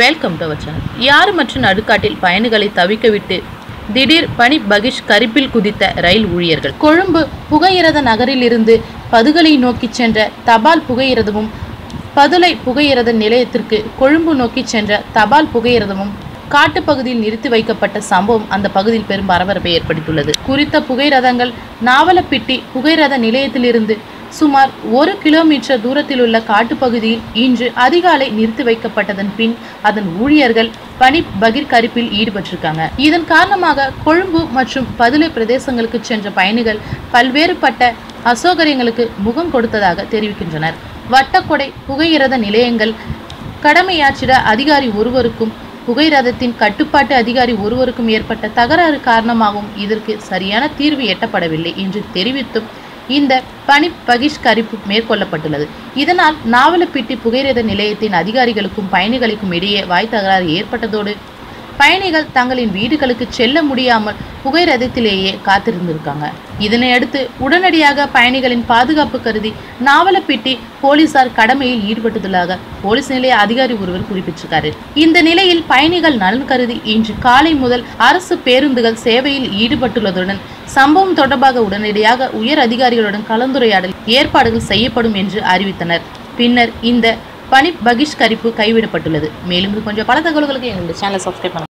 Welcome to our channel யார் மற்றும் நடுக்காட்டில் பயணிகளை தவிக்கவிட்டு திடீர் பனி பகிஷ் கரிப்பில் குதித்த ரயில் ஊழியர்கள்? கொழும்பு புகையிரத நகரிலிருந்து பதுகளை நோக்கி சென்ற தபால் புகையிரதமும் பதுளை புகையிரத நிலையத்திற்கு கொழும்பு நோக்கி சென்ற தபால் புகையிரதமும் காட்டுப்பகுதியில் நிறுத்தி வைக்கப்பட்ட சம்பவம் அந்த பகுதியில் பெரும் பரபரப்பை ஏற்படுத்தியுள்ளது. குறித்த புகைரதங்கள் நாவலப்பிட்டி புகையிரத நிலையத்திலிருந்து சுமார் ஒரு கிலோமீட்டர் தூரத்தில் உள்ள காட்டுப்பகுதியில் இன்று அதிகாலை நிறுத்தி வைக்கப்பட்டதன் பின் அதன் ஊழியர்கள் பனி பகிர்கரிப்பில் ஈடுபட்டிருக்காங்க. இதன் காரணமாக கொழும்பு மற்றும் பதுளை பிரதேசங்களுக்கு சென்ற பயணிகள் பல்வேறுபட்ட அசௌகரியங்களுக்கு முகம் கொடுத்ததாக தெரிவிக்கின்றனர். வட்டக்கொடை புகையிரத நிலையங்கள் கடமையாற்றிட அதிகாரி ஒருவருக்கும் புகைரதத்தின் கட்டுப்பாட்டு அதிகாரி ஒருவருக்கும் ஏற்பட்ட தகராறு காரணமாகவும் இதற்கு சரியான தீர்வு எட்டப்படவில்லை என்று தெரிவித்தும் இந்த பணி பகிஷ்கரிப்பு மேற்கொள்ளப்பட்டுள்ளது. இதனால் நாவலப்பிட்டி புகையிரத நிலையத்தின் அதிகாரிகளுக்கும் பயணிகளுக்கும் இடையே வாய் தகராறு ஏற்பட்டதோடு பயணிகள் தங்களின் வீடுகளுக்கு செல்ல முடியாமல் புகைரதத்திலேயே காத்திருந்திருக்காங்க. இதனையடுத்து உடனடியாக பயணிகளின் பாதுகாப்பு கருதி நாவலப்பிட்டி போலீசார் கடமையில் ஈடுபட்டுள்ளதாக போலீஸ் நிலைய அதிகாரி ஒருவர் குறிப்பிட்டிருக்காரு. இந்த நிலையில் பயணிகள் நலன் கருதி இன்று காலை முதல் அரசு பேருந்துகள் சேவையில் ஈடுபட்டுள்ளதுடன் சம்பவம் தொடர்பாக உடனடியாக உயர் அதிகாரிகளுடன் கலந்துரையாடல் ஏற்பாடுகள் செய்யப்படும் என்று அறிவித்தனர். பின்னர் இந்த பணி பகிஷ்கரிப்பு கைவிடப்பட்டுள்ளது. மேலும் இது கொஞ்சம் பல தகவல்களுக்கு எங்களுடைய சேனலை சப்ஸ்கிரைப் பண்ணுங்க